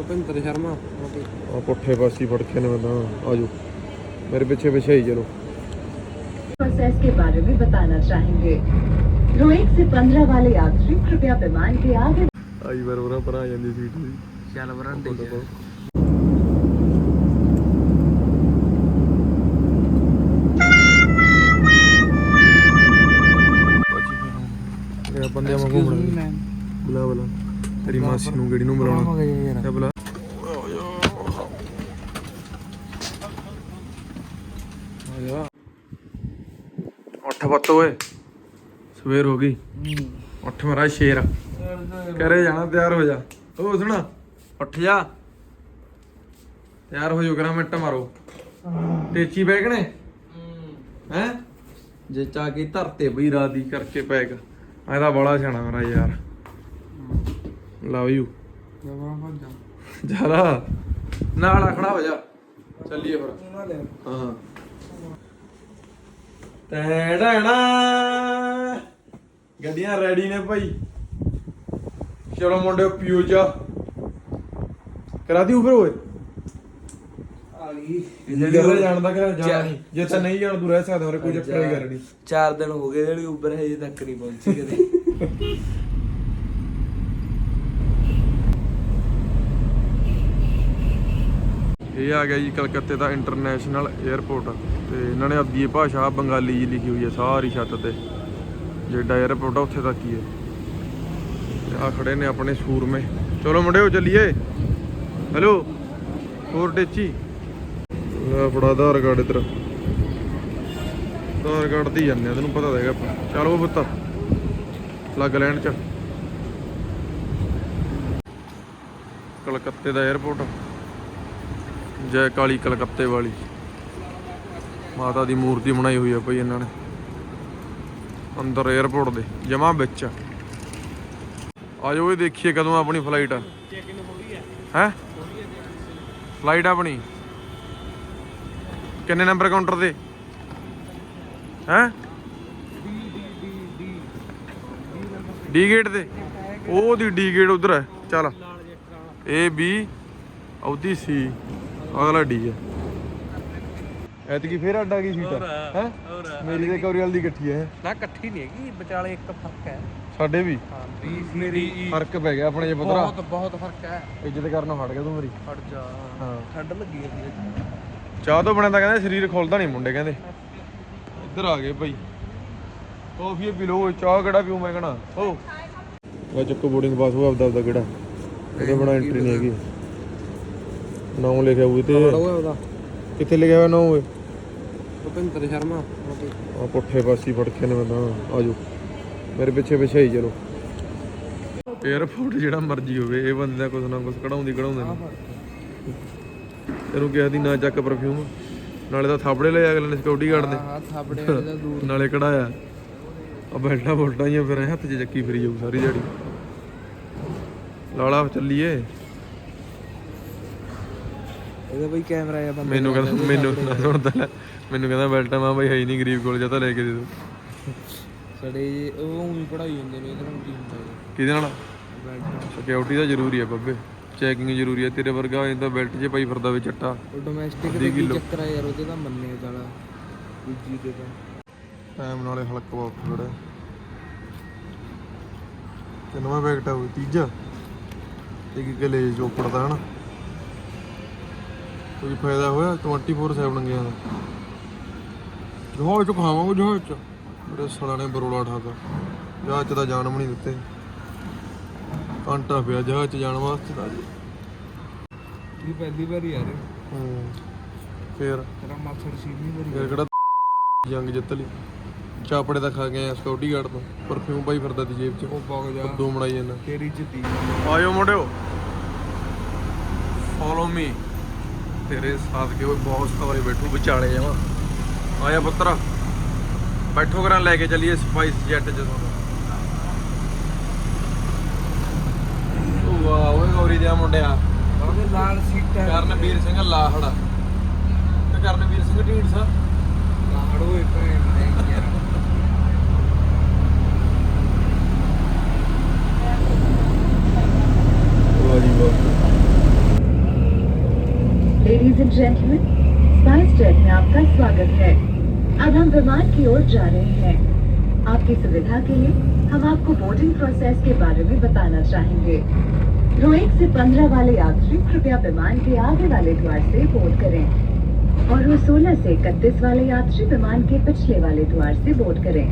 ਭੁਪਿੰਦਰ ਸ਼ਰਮਾ ਆ ਪੁੱਠੇ ਪਾਸੀ ਫੜ ਕੇ ਨੇ ਮੈਂ ਤਾਂ ਆਜੋ ਮੇਰੇ ਪਿੱਛੇ ਪਿੱਛੇ ਹੀ ਚਲੋ प्रोसेस के बारे में बताना चाहेंगे रो एक से पंद्रह वाले यात्री कृपया विमान के आगे ਆਈ ਵਾਰ ਉਹਨਾਂ ਪਰ ਆ ਜਾਂਦੀ ਸੀਟ ਦੀ ਚੱਲ ਬਰਾਂਡੇ ਚ ਇਹ ਬੰਦੇ ਵਾਂਗੂ ਬਣਾ ਬੁਲਾ ਬੁਲਾ ਤੇਰੀ ਮਾਸੀ ਨੂੰ ਗੜੀ ਨੂੰ ਬੁਲਾਉਣਾ ਇਹ ਬੁਲਾ ਓਏ। ਸਵੇਰ ਹੋ ਗਈ। ਉੱਠ ਮੇਰਾ ਸ਼ੇਰ। ਕਰੇ ਜਾਣਾ ਤਿਆਰ ਹੋ ਜਾ। ਓ ਸੁਣਾ। ਉੱਠ ਜਾ। ਤਿਆਰ ਹੋ ਜਾ ਕਰਾਂ ਮਿੰਟ ਮਾਰੋ। ਟੇਚੀ ਬੈਗ ਨੇ ਹੈ। ਜੇ ਚਾ ਕੇ ਧਰਤੇ ਬਈ ਰਾਤ ਦੀ ਕਰਕੇ ਪੈਗ ਇਹਦਾ ਬੜਾ ਸਿਆਣਾ ਮੇਰਾ ਯਾਰ। Love you. ਜਾਰਾ ਨਾਲ ਖੜਾ ਹੋ ਜਾ। ਚੱਲੀਏ ਫਿਰ। ਹਾਂ। ਤੈੜਣਾ। ਗੱਡੀਆਂ ਰੈਡੀ ਨੇ ਭਾਈ। ਚਲੋ ਮੁੰਡਿਓ ਪੀਓ ਜਾ ਕਰਾ ਦੀ ਉਬਰ ਓਏ। ਆ ਗਈ। ਜਿਹੜੇ ਜਾਣਦਾ ਕਿ ਜਾਣਾ ਨਹੀਂ ਜੇ ਤਾਂ ਨਹੀਂ ਜਾਣ ਤੂੰ ਰਹਿ ਸਕਦਾ ਹੋਰ ਕੋਈ ਚੱਕਰ ਨਹੀਂ ਕਰਨੀ। ਚਾਰ ਦਿਨ ਹੋ ਗਏ ਜਿਹੜੀ ਉਬਰ ਹਜੇ ਤੱਕ ਨਹੀਂ ਪਹੁੰਚੀ ਕਦੇ। ਇਹ ਆ ਗਿਆ ਜੀ ਕਲਕੱਤੇ ਦਾ ਇੰਟਰਨੈਸ਼ਨਲ 에ਅਰਪੋਰਟ ਤੇ ਇਹਨਾਂ ਨੇ ਆਪਦੀ ਭਾਸ਼ਾ ਬੰਗਾਲੀ ਜੀ ਲਿਖੀ ਹੋਈ ਹੈ ਸਾਰੀ ਛੱਤ ਤੇ। ਜਿਹੜਾ 에ਅਰਪੋਰਟ ਆ ਉੱਥੇ ਤੱਕ ਹੀ ਹੈ। ਆ ਖੜੇ ਨੇ ਆਪਣੇ ਸੂਰਮੇ। ਚਲੋ ਮੁੰਡਿਓ ਚੱਲੀਏ। ਹੈਲੋ ਹੋਰ ਟੇਚੀ? ਆਪਣਾ ਆਧਾਰ ਕਾਰਡ ਇਧਰ। ਆਧਾਰ ਕਾਰਡ ਦੀ ਜਾਂਦੇ ਆ, ਤੈਨੂੰ ਪਤਾ ਹੈਗਾ ਆਪਾਂ। ਚਲੋ ਪੁੱਤ ਲੱਗ ਲੈਣ ਚ। ਕਲਕੱਤੇ ਦਾ 에ਅਰਪੋਰਟ ਜੈ ਕਾਲੀ ਕਲਕੱਤੇ ਵਾਲੀ। ਮਾਤਾ ਦੀ ਮੂਰਤੀ ਬਣਾਈ ਹੋਈ ਆ ਭਾਈ ਇਹਨਾਂ ਨੇ। ਅੰਦਰ 에ਅਰਪੋਰਟ ਦੇ, ਜਮਾ ਵਿੱਚ ਆਜੋ ਇਹ ਦੇਖੀਏ ਕਦੋਂ ਆਪਣੀ ਫਲਾਈਟ ਆ। ਹੈ? ਫਲਾਈਟ ਆਪਣੀ। ਕਿੰਨੇ ਨੰਬਰ ਕਾਊਂਟਰ ਤੇ? ਹੈ? ਡੀ ਗੇਟ ਤੇ। ਉਹ ਦੀ ਡੀ ਗੇਟ ਉਧਰ ਹੈ। ਚੱਲ। ਏ ਬੀ ਉਹਦੀ ਸੀ ਅਗਲਾ ਡੀ ਹੈ ਐਤਕੀ ਫੇਰ ਅੱਡਾ ਗਈ ਸੀਟ। ਹੈ? ਮੇਰੀ ਤੇ ਕੋਰੀਅਲ ਦੀ ਇਕੱਠੀ ਹੈ? ਨਾ ਇਕੱਠੀ ਨਹੀਂ ਹੈਗੀ ਵਿਚਾਲੇ ਇੱਕ ਫ਼ਰਕ ਹੈ। ਸਾਡੇ ਵੀ? ਹਾਂ ਮੇਰੀ ਫ਼ਰਕ ਪੈ ਗਿਆ ਆਪਣੇ ਜੇ ਪੁੱਤਰਾ। ਬਹੁਤ ਬਹੁਤ ਫ਼ਰਕ ਹੈ। ਇੱਜ਼ਤ ਕਰਨੋਂ ਹਟ ਗਿਆ ਤੂੰ ਮੇਰੀ। ਹਟ ਜਾ। ਹਾਂ। ਠੰਡ ਲੱਗੀ ਹੈ। ਚਾਹ ਤੋਂ ਬਣਦਾ ਕਹਿੰਦੇ ਸਰੀਰ ਖੁੱਲਦਾ ਨਹੀਂ ਮੁੰਡੇ ਕਹਿੰਦੇ। ਇੱਧਰ ਆ ਗਏ ਭਾਈ। ਕਾਫੀ ਪੀ ਲਓ ਚਾਹ ਕਿਹੜਾ ਪੀਉ ਮੈਂ ਕਹਣਾ। ਓ ਵਾ ਚੱਕੋ ਬੋਰਡਿੰਗ ਪਾਸ ਹੋ ਆਪਦਾ ਆਪਦਾ ਕਿਹੜਾ। ਇਹਦੇ ਬਣਾ ਐਂਟਰੀ ਨਹੀਂ ਹੈਗੀ। ਨਾਮ ਲਿਖਿਆ ਹੋਊ ਤੇ ਉਹਦਾ। ਕਿੱਥੇ ਲਿਖਿਆ ਹੋਇਆ ਨਾਮ ਓਏ? ਭੁਪਿੰਦਰ ਸ਼ਰਮਾ। ਆ ਪੁੱਠੇ ਪਾਸੀ ਫੜ ਕੇ ਨੇ ਤਾਂ ਆਜੋ ਮੇਰੇ ਪਿੱਛੇ ਪਿੱਛੇ ਹੀ ਚਲੋ। 에어ਪੋਰਟ ਜਿਹੜਾ ਮਰਜ਼ੀ ਹੋਵੇ ਇਹ ਬੰਦੇ ਦਾ ਕੁਛ ਨਾ ਕੁਛ ਕਢਾਉਂਦੀ ਕਢਾਉਂਦੇ ਨੇ। ਤੈਨੂੰ ਕਿਹਾ ਦੀ ਨਾ ਚੱਕ ਪਰਫਿਊਮ ਨਾਲੇ ਤਾਂ ਥਾਪੜੇ ਲਏ ਅਗਲੇ ਨੇ ਸਿਕਿਉਰਿਟੀ ਗਾਰਡ ਨੇ। ਹਾਂ ਥਾਪੜੇ ਵਾਲੇ ਦਾ ਦੂਰ ਨਾਲੇ ਕਢਾਇਆ। ਆ ਬੈਠਾ ਬੋਲਟਾਂ ਹੀ ਫਿਰ ਹੱਥ 'ਚ ਚੱਕੀ ਫਿਰੀ ਜਾਊ ਸਾਰੀ ਦਿਹਾੜੀ। ਲਾਲਾ ਚੱਲੀਏ। ਇਹਦਾ ਬਈ ਕੈਮਰਾ ਆ ਬੰਦਾ ਮੈਨੂੰ ਕਹਿੰਦਾ ਮੈਨੂੰ ਨਾ ਸੁਣਦਾ ਲੈ। ਮੈਨੂੰ ਕਹਿੰਦਾ ਬੈਲਟਾ ਮਾਂ ਬਈ ਹੈ ਹੀ ਨਹੀਂ ਗਰੀਬ ਕੋਲ ਜਾਂ ਤਾਂ ਲੈ ਕੇ ਦੇ ਦੋ। ਸੜੇ ਜੇ ਉਹ ਉਹੀ ਪੜਾਈ ਹੁੰਦੇ ਨੇ ਇਹਦੇ ਨਾਲ ਕੀ ਹੁੰਦਾ ਹੈ ਕਿਹਦੇ ਨਾਲ? ਬੈਲਟ ਸਿਕਿਉਰਿਟੀ ਤਾਂ ਜ਼ਰੂਰੀ ਆ ਬੱਬੇ। ਚੈਕਿੰਗ ਜ਼ਰੂਰੀ ਆ ਤੇਰੇ ਵਰਗਾ ਹੋ ਜਾਂਦਾ ਬੈਲਟ 'ਚ ਪਾਈ ਫਿਰਦਾ ਵੇ ਚੱਟਾ। ਉਹ ਡੋਮੈਸਟਿਕ ਦੇ ਕੀ। ਚੱਕਰ ਆ ਯਾਰ ਉਹਦੇ ਤਾਂ ਮੰਨੇ ਚੱਲ ਦੂਜੀ ਦੇ ਤਾਂ। ਟਾਈਮ ਨਾਲੇ ਹਲਕਾ ਬਾਪ ਥੋੜਾ ਕਿੰਨਵਾਂ ਬੈਗਟ ਆ ਉਹ ਤੀਜਾ? ਇੱਕ ਇੱਕ ਲੈ ਚੋਪੜ ਦਾ ਹਨਾ? ਕੋਈ ਫਾਇਦਾ ਹੋਇਆ? 24/7 ਗਿਆ ਦਾ ਜਹਾਜ਼ ਚ ਖਾਵਾਂਗੇ ਜਹਾਜ਼ ਚ। ਮੇਰੇ ਸਾਲਾ ਨੇ ਬਰੋਲਾ ਠਾਤਾ ਜਹਾਜ਼ ਚ ਤਾਂ ਜਾਣ ਵੀ ਨਹੀਂ ਦਿੱਤੇ। ਕਾਂਟਾ ਪਿਆ ਜਹਾਜ਼ ਚ ਜਾਣ ਵਾਸਤੇ ਤਾਂ ਜੀ। ਇਹ ਪਹਿਲੀ ਵਾਰ ਯਾਰ ਹੂੰ। ਫੇਰ? ਤੇਰਾ ਮਾਥੜ ਸੀ ਨਹੀਂ ਵਾਰੀ ਫਿਰ ਕਿਹੜਾ ਜੰਗ ਜਿੱਤ ਲਈ? ਚਾਪੜੇ ਦਾ ਖਾ ਗਏ ਆ ਸਿਕਿਉਰਿਟੀ ਗਾਰਡ ਤੋਂ। ਪਰਫਿਊਮ ਪਾਈ ਫਿਰਦਾ ਤੀ ਜੇਬ 'ਚ। ਉਹ ਪਗ ਜਾ। ਦੋ ਮੜਾਈ ਜਾਂਦਾ। ਤੇਰੀ ਜੱਦੀ ਆਇਓ ਮੁੰਡਿਓ। ਫੋਲੋ ਮੀ ਤੇਰੇ ਸਾਥ ਕੇ ਉਹ ਬਹੁਤ ਸਵਾਰੀ ਬੈਠੂ ਵਿਚਾਲੇ ਜਾਵਾਂ ਆਇਆ ਪੁੱਤਰ ਬੈਠੋ ਕਰਾਂ ਲੈ ਕੇ ਚੱਲੀਏ ਸਪਾਈਸ ਜੈਟ ਤੁਹਾਨੂੰ। ਵਾਹ ਓਏ ਗੌਰੀ ਦਿਆ ਮੁੰਡਿਆ। ਉਹਦੇ ਲਾਲ ਸੀਟਾਂ ਕਰਨਵੀਰ ਸਿੰਘ ਲਾਹੜ। ਤੇ ਕਰਨਵੀਰ ਸਿੰਘ ਢੀਂਡਸਾ। ਲਾੜੋ ਇਹ ਭੈਣ ਦੇ ਯਾਰ ਵਾਹ ਜੀ ਵਾਹ। Ladies and gentleman SpiceJet में आपका स्वागत है। अब हम विमान की ओर जा रहे हैं। आपकी सुविधा के लिए हम आपको बोर्डिंग प्रोसेस के बारे में बताना चाहेंगे। रो एक से पंद्रह वाले यात्री कृपया विमान के आगे वाले द्वार से बोर्ड करें और रो सोलह से इकतीस वाले यात्री विमान के पिछले वाले द्वार से बोर्ड करें।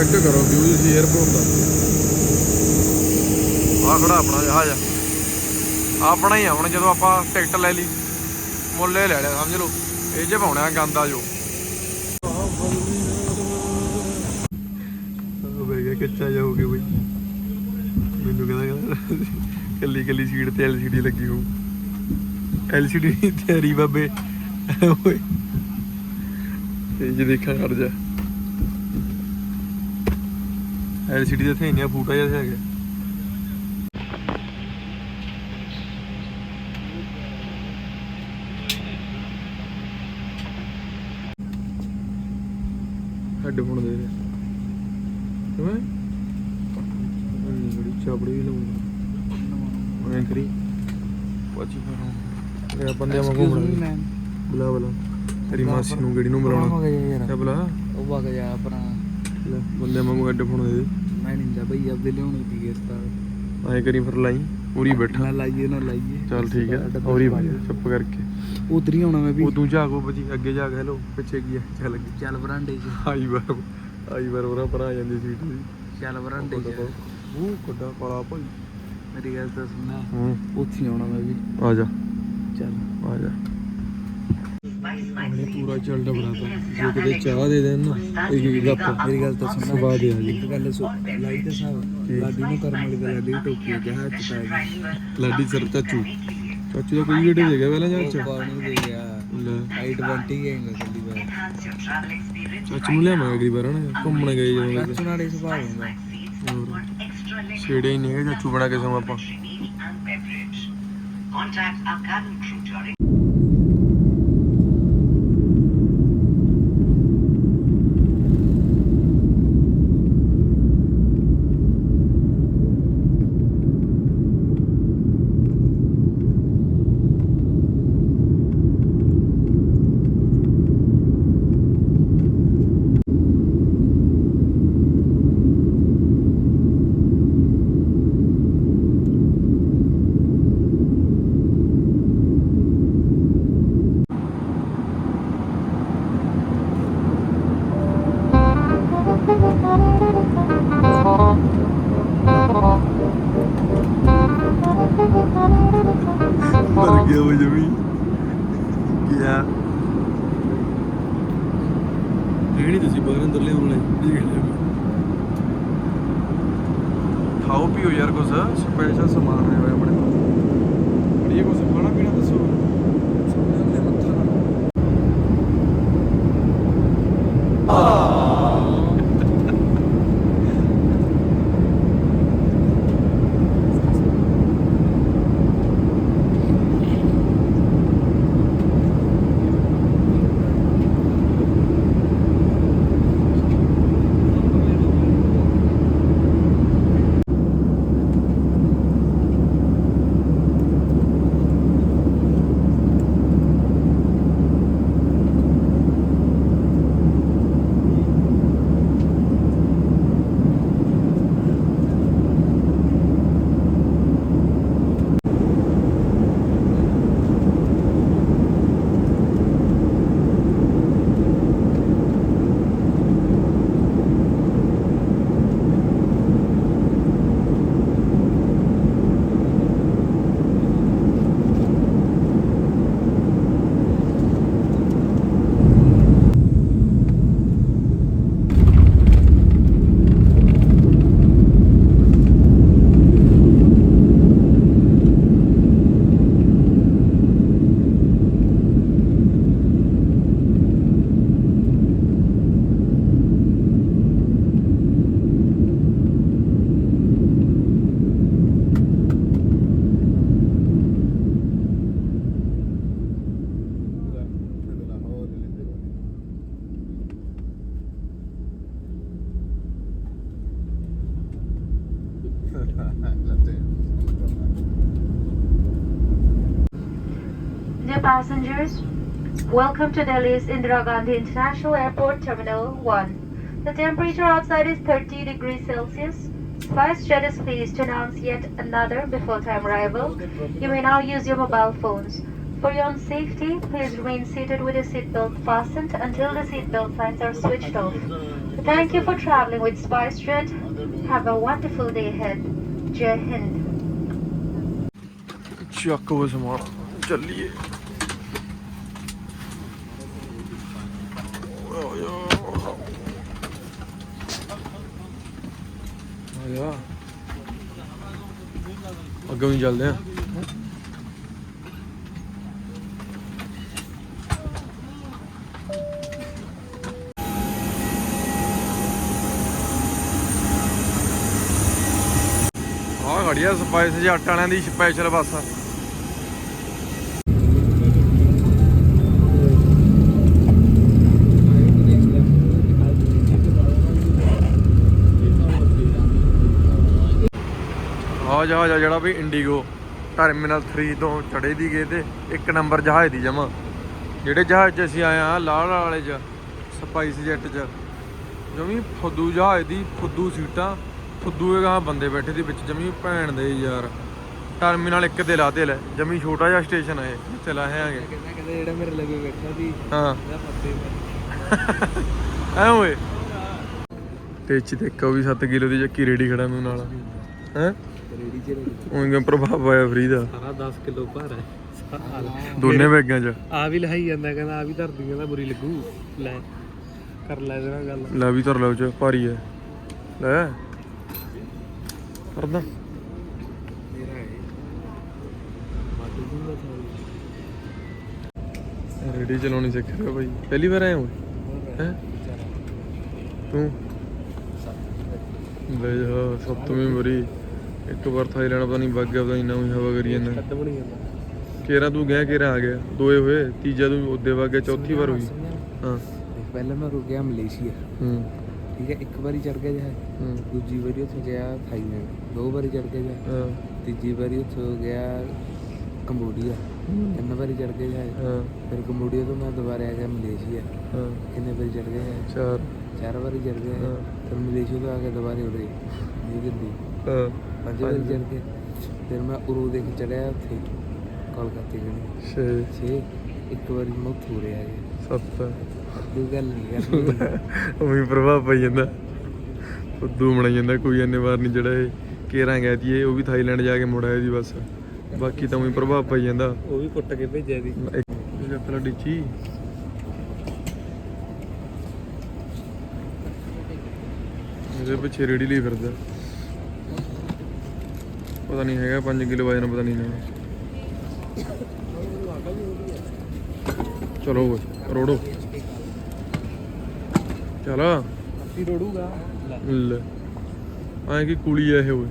ਚੈੱਕ ਕਰੋ ਵਿਊ ਜੀ 에어ਪੋਰਟ ਦਾ। ਆ ਖੜਾ ਆਪਣਾ ਜਹਾਜ਼ ਆਪਣਾ ਹੀ ਆ ਹੁਣ ਜਦੋਂ ਆਪਾਂ ਟਿਕਟ ਲੈ ਲਈ ਮੁੱਲੇ ਲੈ ਲਿਆ ਸਮਝ ਲਓ। ਇਹ ਜੇ ਪਾਉਣਾ ਗੰਦਾ ਜੋ। ਉਹ ਬੇਗਾ ਕੱਚਾ ਜਾਓਗੇ ਬਈ। ਮੈਨੂੰ ਕਹਿੰਦਾ ਕਹਿੰਦਾ ਕੱਲੀ ਕੱਲੀ ਸੀਟ ਤੇ ਐਲਸੀਡੀ ਲੱਗੀ ਹੋ ਐਲਸੀਡੀ ਤੇਰੀ ਬਾਬੇ। ਓਏ। ਇਹ ਜੇ ਦੇਖਾਂ ਕਰ ਜਾ। ਐਲਸੀਡੀ ਦੇ ਇੱਥੇ ਇੰਨੀਆਂ ਫੂਟਾ ਜਿਹਾ ਹੈਗਾ। ਹੈੱਡਫੋਨ ਦੇ ਦੇ। ਕਿਵੇਂ? ਅੰਨੀ ਬੜੀ ਚਾਬੜੀ ਵੀ ਲਾਉਂਦਾ। ਮੈਂ ਕਰੀ। ਪਾਚੀ ਫਰੋਂ ਇਹ ਬੰਦੇ ਵਾਂਗੂ ਬਣਾ ਬੁਲਾ ਬੁਲਾ। ਤੇਰੀ ਮਾਸੀ ਨੂੰ ਗੜੀ ਨੂੰ ਬੁਲਾਉਣਾ ਕਿਆ ਬੁਲਾ? ਉਹ ਵਗ ਜਾ ਆਪਣਾ। ਲੈ ਬੰਦੇ ਵਾਂਗੂ ਹੈੱਡਫੋਨ ਦੇ ਦੇ। ਮੈਂ ਨਹੀਂ ਜਾ ਬਈ ਆਪਦੇ ਲਿਆਉਣੀ ਦੀ ਗੇਸਤਾ ਐਂ ਕਰੀ ਫਿਰ ਲਾਈ ਪੂਰੀ ਬੈਠਾ। ਨਾ ਲਾਈਏ ਨਾ ਲਾਈਏ। ਚੱਲ ਠੀਕ ਹੈ ਔਰੀ ਚੁੱਪ ਕਰਕੇ। ਉਧਰ ਆਉਣਾ ਮੈਂ ਵੀ। ਉਹ ਤੂੰ ਜਾਗੋ ਬਜੀ ਅੱਗੇ ਜਾ ਕੇ ਹੈਲੋ ਪਿੱਛੇ ਕੀ ਹੈ ਚੱਲ ਅੱਗੇ। ਚੱਲ ਬਰਾਂਡੇ 'ਚ। ਆਈ ਵਾਰ ਆਈ ਵਾਰ ਉਹਰਾ ਪਰ ਆ ਜਾਂਦੀ ਸੀਟ ਦੀ। ਚੱਲ ਬਰਾਂਡੇ 'ਚ। ਉਹ ਕੱਡਾ ਕਾਲਾ ਭਾਈ। ਮੇਰੀ ਗੱਲ ਤਾਂ ਸੁਣਾ ਹੂੰ। ਉੱਥੇ ਆਉਣਾ ਮੈਂ ਵੀ। ਆ ਜਾ। ਚੱਲ। ਆ ਜਾ। ਉਹਨੇ ਪੂਰਾ ਚਲਦਾ ਬਣਾਤਾ ਜੇ ਕਿਤੇ ਚਾਹ ਦੇ ਦੇਣ ਨਾ ਇੱਕ ਇੱਕ ਗੱਪ ਮੇਰੀ ਗੱਲ ਤਾਂ ਸੁਣਾ ਸਵਾਦ ਆ ਜੀ ਇੱਕ ਗੱਲ ਸੁ ਲਾਈ ਤਾਂ ਸਾਹਿਬ ਲਾਡੀ ਨੂੰ ਕਰਮ ਵਾਲੀ ਗੱਲ ਲਾਡੀ ਟੋਕੀ ਜਹਾਜ਼ ਚ ਪੈ ਗਈ ਲਾਡੀ ਸਰ ਚਾਚੂ। ਚਾਚੂ ਦਾ ਕੋਈ ਵੀਡੀਓ ਦੇ ਗਿਆ ਪਹਿਲਾਂ ਜਾਂ ਉਹ ਪਾਉਣ ਨੂੰ ਦੇ ਗਿਆ ਲੈ ਆਈ 20 ਗਏਗਾ ਕੱਲੀ ਵਾਰ। ਚਾਚੂ ਨੂੰ ਲਿਆਵਾਂਗੇ ਅਗਲੀ ਵਾਰ ਨਾ ਘੁੰਮਣ ਗਏ ਜਦੋਂ। ਕੱਚ ਨਾਲੇ ਸੁਭਾਅ ਹੁੰਦਾ। ਹੋਰ? ਛੇੜੇ ਹੀ ਨਹੀਂ ਹੈਗੇ ਚਾਚੂ ਬਣਾ ਕੇ ਸਮਾਂ ਆਪਾਂ। Contact our cabin crew during ਪੀਓ ਯਾਰ ਕੁਛ special Welcome to Delhi's Indira Gandhi International Airport Terminal 1. The temperature outside is 30 degrees Celsius. Vice is pleased to announce yet another before time arrival. You may now use your mobile phones. For your own safety, please remain seated with your seatbelt fastened until the seatbelt signs are switched off. Thank you for traveling with SpiceJet. Have a wonderful day ahead. Jai Hind. ਆਇਆ। ਅੱਗੇ ਵੀ ਚੱਲਦੇ ਆ। ਆਹ ਗੜੀਆ spice ਜੱਟ ਵਾਲਿਆਂ ਦੀ special ਬੱਸ। ਆ ਆ ਜਹਾਜ਼ ਆ ਜਿਹੜਾ ਵੀ ਇੰਡੀਗੋ ਟਰਮੀਨਲ 3 ਤੋਂ ਚੜੇ ਦੀ ਗਏ ਤੇ ਇੱਕ ਨੰਬਰ ਜਹਾਜ਼ ਦੀ ਜਮਾ ਜਿਹੜੇ ਜਹਾਜ਼ 'ਚ ਅਸੀਂ ਆਏ ਆ ਲਾਲ ਵਾਲੇ 'ਚ ਸਪਾਈਸ ਜੈਟ 'ਚ। ਜਮੀ ਫੁੱਦੂ ਜਹਾਜ਼ ਦੀ ਫੁੱਦੂ ਸੀਟਾਂ ਫੁੱਦੂ ਇਹ ਗਾਂ ਬੰਦੇ ਬੈਠੇ ਦੀ ਵਿੱਚ ਜਮੀ ਭੈਣ ਦੇ ਯਾਰ। ਟਰਮੀਨਲ ਇੱਕ ਤੇ ਲਾਤੇ ਲੈ ਜਮੀ ਛੋਟਾ ਜਿਹਾ ਸਟੇਸ਼ਨ ਹੈ ਜਿੱਥੇ ਲਾਏ ਆਂਗੇ। ਕਹਿੰਦਾ ਕਹਿੰਦਾ ਜਿਹੜਾ ਮੇਰੇ ਲੱਗੇ ਬੈਠਾ ਸੀ ਹਾਂ। ਐ ਓਏ ਤੇ ਇੱਕ ਉਹ ਵੀ 7 ਕਿਲੋ ਦੀ ਚੱਕੀ ਰੇੜੀ ਖੜਾ ਮੈਨੂੰ ਨਾਲ। ਹੈ? ਰੇੜੀ ਚ ਉਹਨੂੰ ਪ੍ਰਭਾਵ ਆਇਆ ਫਰੀ ਦਾ। ਸਾਰਾ 10 ਕਿਲੋ ਭਾਰ ਹੈ। ਦੋਨੇ ਬੈਗਾਂ 'ਚ। ਆ ਵੀ ਲਹਾਈ ਜਾਂਦਾ ਕਹਿੰਦਾ ਆ ਵੀ ਧਰਦੀ ਕਹਿੰਦਾ ਬੁਰੀ ਲੱਗੂ। ਲੈ ਕਰ ਲੈ ਨਾਲ ਗੱਲ। ਲੈ ਵੀ ਧਰ ਲਓ ਚ ਭਾਰੀ ਹੈ। ਲੈ। ਕਰਦਾ। ਮੇਰਾ ਹੈ ਬਾਦੂ ਦੂੰਗਾ ਰੇੜੀ ਚਲਾਉਣੀ ਸਿੱਖ ਰਿਹਾ ਬਾਈ। ਪਹਿਲੀ ਵਾਰ ਆਇਆ ਹੋਏ ਹੈ? ਤੂੰ? ਲੈ ਜਾ ਸੱਤਵੀਂ ਵਾਰੀ। ਇੱਕ ਵਾਰ ਥਾਈਲੈਂਡ ਪਤਾ ਨਹੀਂ ਵਗ ਗਿਆ ਪਤਾ ਨਹੀਂ ਨਵੀਂ ਹਵਾ ਕਰੀ ਜਾਂਦਾ। ਖਤਮ ਨਹੀਂ ਜਾਂਦਾ ਕੇਰਾ ਤੂੰ ਗਿਆ ਕੇਰਾ ਆ ਗਿਆ ਦੋਏ ਹੋਏ ਤੀਜਾ ਤੂੰ ਉਹਦੇ ਵਗ ਗਿਆ ਚੌਥੀ ਵਾਰ ਹੋਈ। ਹਾਂ। ਪਹਿਲਾਂ ਮੈਂ ਰੁਕ ਗਿਆ ਮਲੇਸ਼ੀਆ। ਹੂੰ। ਠੀਕ ਹੈ ਇੱਕ ਵਾਰੀ ਚੜ ਗਿਆ ਜਹਾਜ਼। ਹੂੰ। ਦੂਜੀ ਵਾਰੀ ਉੱਥੇ ਗਿਆ ਥਾਈਲੈਂਡ। ਦੋ ਵਾਰੀ ਚੜ ਗਿਆ ਜਹਾਜ਼। ਹਾਂ। ਤੀਜੀ ਵਾਰੀ ਉੱਥੇ ਗਿਆ ਕੰਬੋਡੀਆ। ਤਿੰਨ ਵਾਰੀ ਚੜ ਗਿਆ ਜਹਾਜ਼। ਹਾਂ। ਫਿਰ ਕੰਬੋਡੀਆ ਤੋਂ ਮੈਂ ਦੁਬਾਰਾ ਆ ਗਿਆ ਮਲੇਸ਼ੀਆ। ਹਾਂ। ਕਿੰਨੇ ਵਾਰੀ ਚੜ ਗਿਆ ਚਾਰ। ਚਾਰ ਵਾਰੀ ਚੜ ਗਿਆ। ਹਾਂ। ਫਿਰ ਮਲੇਸ਼ੀਆ ਤੋਂ ਆ ਕੇ ਦੁਬਾਰੇ ਉੜ ਨਿਊ ਦਿੱਲੀ ਹਾਂ। ਪੰਜ ਵਾਰੀ ਚੜ ਗਏ ਫਿਰ ਮੈਂ ਉਰੂ ਦੇ ਕੇ ਚੜਿਆ ਉੱਥੇ ਕੋਲਕਾਤੇ ਗਣੀ ਛੇ ਇੱਕ ਵਾਰੀ ਮੈਂ ਉੱਥੇ ਆ ਗਿਆ। ਸੱਤ। ਕੋਈ ਗੱਲ ਨਹੀਂ ਕਰਨੀ। ਉਹੀ ਪ੍ਰਭਾਵ ਪਈ ਜਾਂਦਾ। ਫੁੱਦੂ ਬਣ ਜਾਂਦਾ ਕੋਈ ਇੰਨੇ ਵਾਰ ਨਹੀਂ ਜਿਹੜਾ ਇਹ ਕੇਰਾਂ ਗਿਆ ਇਹ ਉਹ ਵੀ ਥਾਈਲੈਂਡ ਜਾ ਕੇ ਮੁੜ ਆਇਆ ਜੀ ਬਸ। ਬਾਕੀ ਤਾਂ ਉਹੀ ਪ੍ਰਭਾਵ ਪਈ ਜਾਂਦਾ। ਉਹ ਵੀ ਕੁੱਟ ਕੇ ਭੇਜਿਆ ਦੀ ਇਹ ਜੱਤਲਾ ਡਿੱਚੀ। ਇਹਦੇ ਪਿੱਛੇ ਰੇੜੀ ਲਈ ਫਿਰਦਾ। ਪਤਾ ਨਹੀਂ ਹੈਗਾ 5 ਕਿਲੋ ਵਜਨ ਪਤਾ ਨਹੀਂ ਨਾ ਚਲੋ ਰੋੜੋ। ਚਲ। ਅੱਤੀ ਰੋੜੂਗਾ। ਲੈ। ਐਂ ਕੀ ਕੁਲੀ ਆ ਇਹ ਓਏ।